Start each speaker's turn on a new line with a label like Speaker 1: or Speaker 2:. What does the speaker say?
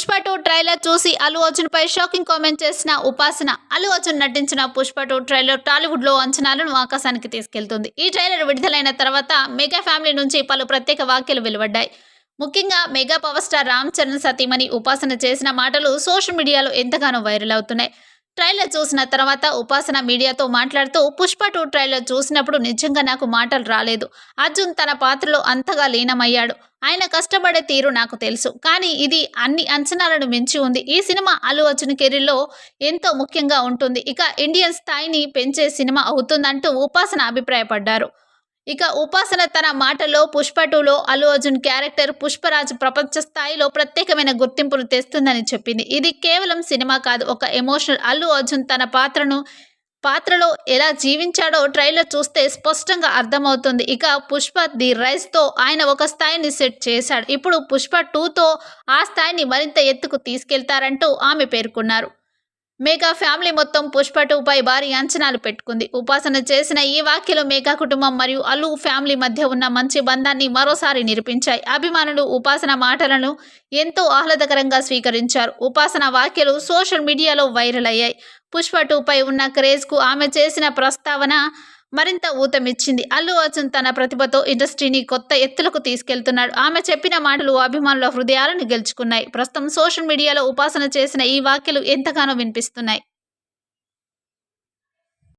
Speaker 1: Pushpa two trailer చూసి అల్లు అర్జున్ పై shocking comment చేసిన ఉపాసన. అల్లు అర్జున్ నటించిన పుష్ప టూ ట్రైలర్ టాలీవుడ్లో అంచనాలను ఆకాశానికి తీసుకెళ్తుంది. ఈ ట్రైలర్ విడుదలైన తర్వాత మెగా ఫ్యామిలీ నుంచి పలు ప్రత్యేక వ్యాఖ్యలు వెలువడ్డాయి. ముఖ్యంగా mega power star Ram Charan సతీమణి ఉపాసన చేసిన మాటలు సోషల్ మీడియాలో ఎంతగానో వైరల్ అవుతున్నాయి. ట్రైలర్ చూసిన తర్వాత ఉపాసన మీడియాతో మాట్లాడుతూ పుష్ప టూ ట్రైలర్ చూసినప్పుడు నిజంగా నాకు మాటలు రాలేదు. అర్జున్ తన పాత్రలో అంతగా లీనమయ్యాడు. ఆయన కష్టపడే తీరు నాకు తెలుసు. కానీ ఇది అన్ని అంచనాలను మించి ఉంది. ఈ సినిమా అల్లు అర్జున్ కెరీర్లో ఎంతో ముఖ్యంగా ఉంటుంది. ఇక ఇండియన్ స్థాయిని పెంచే సినిమా అవుతుందంటూ ఉపాసన అభిప్రాయపడ్డారు. ఇక ఉపాసన తన మాటలో పుష్ప టూలో అల్లు అర్జున్ క్యారెక్టర్ పుష్పరాజ్ ప్రపంచ స్థాయిలో ప్రత్యేకమైన గుర్తింపును తెస్తుందని చెప్పింది. ఇది కేవలం సినిమా కాదు ఒక ఎమోషనల్. అల్లు అర్జున్ తన పాత్రను పాత్రలో ఎలా జీవించాడో ట్రైలర్ చూస్తే స్పష్టంగా అర్థమవుతుంది. ఇక పుష్ప ది రైస్తో ఆయన ఒక స్థాయిని సెట్ చేశాడు. ఇప్పుడు పుష్ప టూతో ఆ స్థాయిని మరింత ఎత్తుకు తీసుకెళ్తారంటూ ఆమె పేర్కొన్నారు. మేఘా ఫ్యామిలీ మొత్తం పుష్ప టూపై భారీ అంచనాలు పెట్టుకుంది. ఉపాసన చేసిన ఈ వ్యాఖ్యలు మేఘా కుటుంబం మరియు అల్లు ఫ్యామిలీ మధ్య ఉన్న మంచి బంధాన్ని మరోసారి నిరూపించాయి. అభిమానులు ఉపాసన మాటలను ఎంతో ఆహ్లాదకరంగా స్వీకరించారు. ఉపాసన వ్యాఖ్యలు సోషల్ మీడియాలో వైరల్ అయ్యాయి. పుష్ప టూపై ఉన్న క్రేజ్కు ఆమె చేసిన ప్రస్తావన మరింత ఊతమిచ్చింది. అల్లు అర్జున్ తన ప్రతిభతో ఇండస్ట్రీని కొత్త ఎత్తులకు తీసుకెళ్తున్నాడు. ఆమె చెప్పిన మాటలు అభిమానుల హృదయాలను గెలుచుకున్నాయి. ప్రస్తుతం సోషల్ మీడియాలో ఉపాసన చేసిన ఈ వ్యాఖ్యలు ఎంతగానో వినిపిస్తున్నాయి.